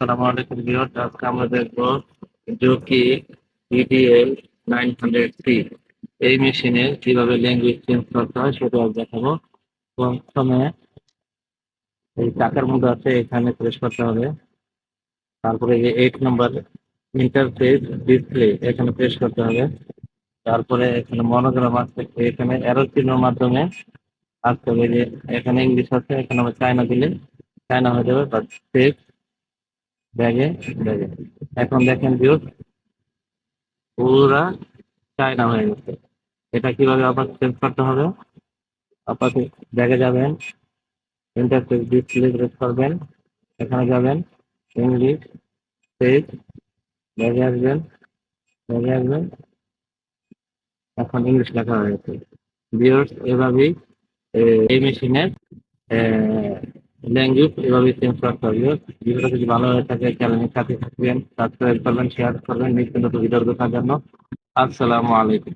আসসালামু আলাইকুম ভিউয়ার্স, আজকে আমরা দেখব Juki EDL nine hundred C এই মেশিনে কীভাবে ল্যাঙ্গুয়েজ চেঞ্জ করতে হয় সেটা আজ দেখাবো। প্রথমে এই চাকার মধ্যে আছে, এখানে প্রেস করতে হবে। তারপরে এই এইট নম্বর ইন্টারফেস ডিসপ্লে এখানে প্রেস করতে হবে। তারপরে এখানে মনোগ্রাম আছে, এখানে অ্যারো চিহ্নের মাধ্যমে আসতে হবে। যে এখানে ইংলিশ আছে, এখানে আমরা চায়না দিলে চায়না হয়ে যাবে বা সেভ ব্যাগে ব্যাগে। এখন দেখেন ভিউজ পুরা চায়না হয়ে গেছে। এটা কীভাবে আবার চেঞ্জ করতে হবে? আপনাকে ব্যাগে যাবেন ইন্টারফেস ডিসপ্লে প্রেস করবেন, এখানে যাবেন ইংলিশ পেজ ব্যাগে আসবেন ব্যাগে আসবেন। এখন ইংলিশ লেখা হয়ে গেছে। ভিউর্স এভাবেই এই মেশিনের ল্যাঙ্গুয়েজ এভাবে চেঞ্জ করতে হবে। ভিডিওটা যদি ভালো হয়ে থাকে চ্যানেলের সাথে থাকবেন সাবস্ক্রাইব করবেন শেয়ার করবেন, নিত্য নতুন ভিডিও দেখার জন্য। আসসালামু আলাইকুম।